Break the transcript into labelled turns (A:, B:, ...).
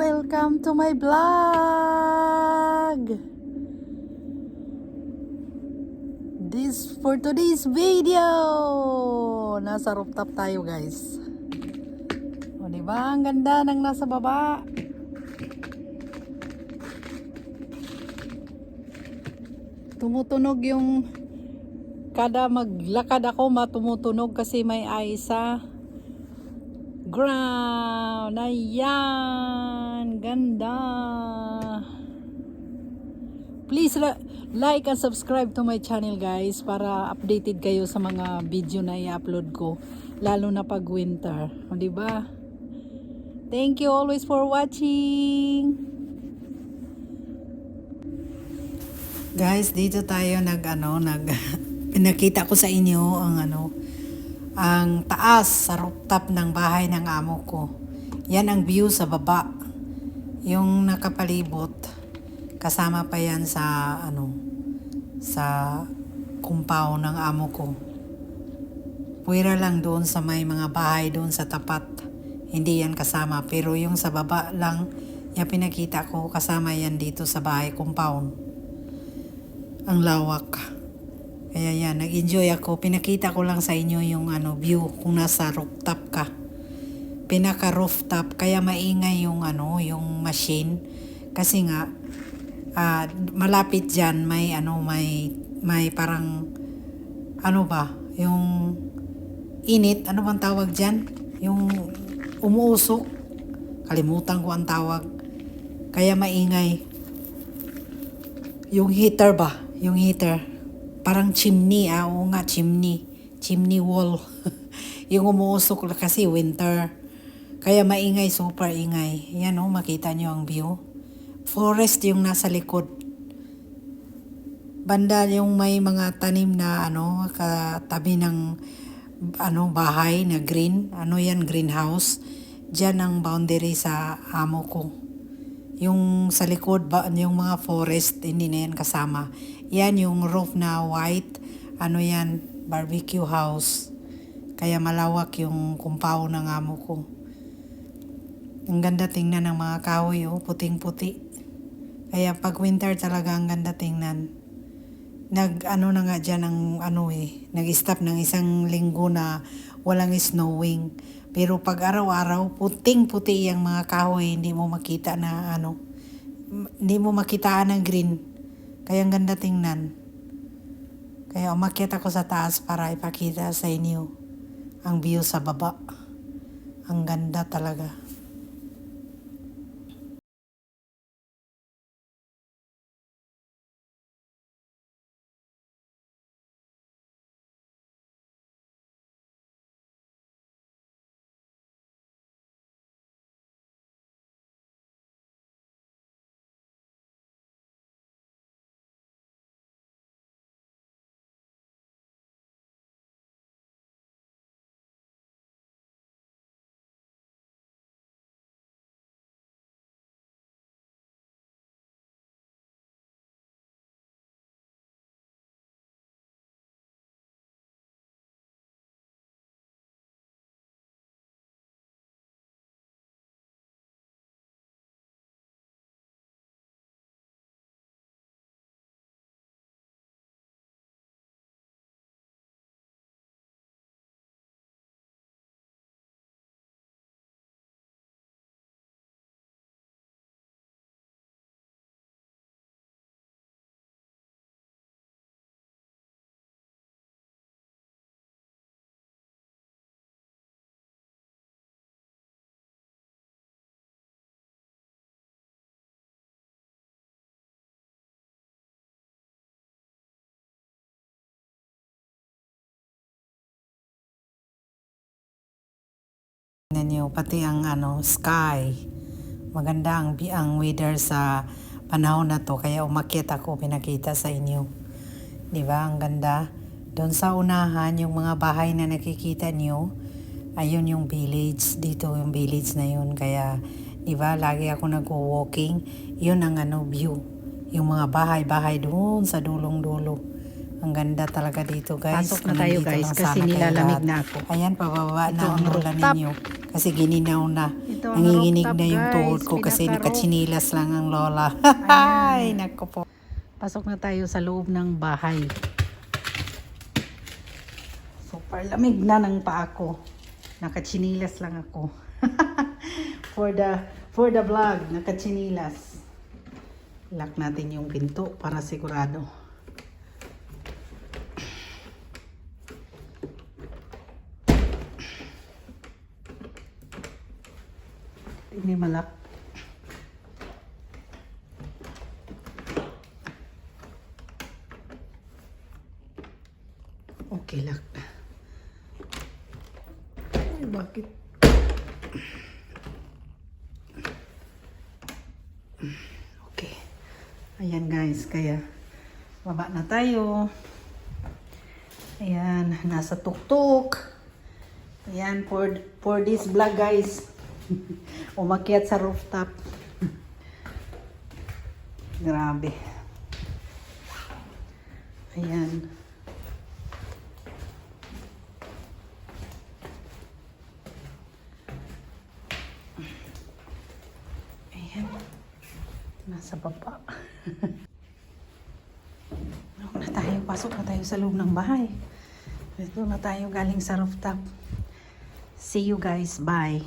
A: Welcome to my vlog! This for today's video! Nasa rooftop tayo guys. O diba? Ang ganda ng nasa baba. Tumutunog yung kada maglakad ako matumutunog kasi may isa ground. Ayan. Ganda. Please like and subscribe to my channel guys para updated kayo sa mga video na i-upload ko. Lalo na pag winter. O diba? Thank you always for watching. Guys, dito tayo nag ano, nag pinakita ko sa inyo ang ano, ang taas sa rooftop ng bahay ng amo ko. Yan ang view sa baba. Yung nakapalibot, kasama pa yan sa ano, sa compound ng amo ko. Puwira lang doon sa may mga bahay doon sa tapat. Hindi yan kasama. Pero yung sa baba lang, yung pinakita ko, kasama yan dito sa bahay compound. Ang lawak. Kaya yan, nag-enjoy ako. Pinakita ko lang sa inyo yung ano, view kung nasa rooftop ka. Pinaka rooftop, kaya maingay yung ano, yung machine. Kasi nga, ah, malapit dyan, may ano, may, may parang, ano ba, yung init, ano bang tawag dyan? Yung umuusok. Kalimutan ko ang tawag. Kaya maingay. Yung heater ba? Yung heater. Parang chimney, ah. Oo nga, chimney. Chimney wall. yung umuusok kasi winter. Kaya maingay, super ingay. Yan oh, makita nyo ang view. Forest yung nasa likod. Banda yung may mga tanim na ano, katabi ng ano, bahay na green. Ano yan, greenhouse. Diyan ang boundary sa amo ko. Yung sa likod, ba, yung mga forest, hindi na yan kasama. Yan yung roof na white. Ano yan, barbecue house. Kaya malawak yung compound ng amo ko. Ang ganda tingnan ng mga kahoy, oh, puting-puti. Kaya pag winter talaga ang ganda tingnan. Nag ano na nga dyan ang ano eh, nag-stop ng isang linggo na walang snowing. Pero pag araw-araw, puting-puti yung mga kahoy, hindi mo makita na ano, hindi mo makitaan ng green. Kaya ang ganda tingnan. Kaya umakyat ako sa taas para ipakita sa inyo ang view sa baba. Ang ganda talaga. Niyo, pati ang ano, sky. Maganda ang, ang weather sa panahon na to. Kaya umakyat ako, pinakita sa inyo. Di ba? Ang ganda. Doon sa unahan, yung mga bahay na nakikita niyo, ayun yung village. Dito yung village na yun. Kaya, di ba, lagi ako nag-walking. Yun ang ano, view. Yung mga bahay-bahay doon sa dulong-dulo. Ang ganda talaga dito guys.
B: Pasok na tayo, guys, kasi nilalamig na ako.
A: Ayan, pababa
B: Ito
A: na
B: ang
A: ulan ninyo. Kasi gininaw na.
B: Ito ang
A: Nanginginig na yung tuhod ko kasi nakachinilas lang ang lola. Ay, nako po.
B: Pasok na tayo sa loob ng bahay. Super lamig na ng paa ko. Nakachinilas lang ako. for the for the vlog, nakachinilas. Lock natin yung pinto para sigurado. Hindi malak. Okay lang. Ay, bakit? Okay. Ayan guys, kaya baba na tayo. Ayan, nasa tuktok. Ayan, for, for this vlog guys. Umakyat sa rooftop. Grabe. Ayan. Ayan. Nasa baba. Ano na tayo? Pasok na tayo sa loob ng bahay. Ito na tayo galing sa rooftop. See you guys. Bye.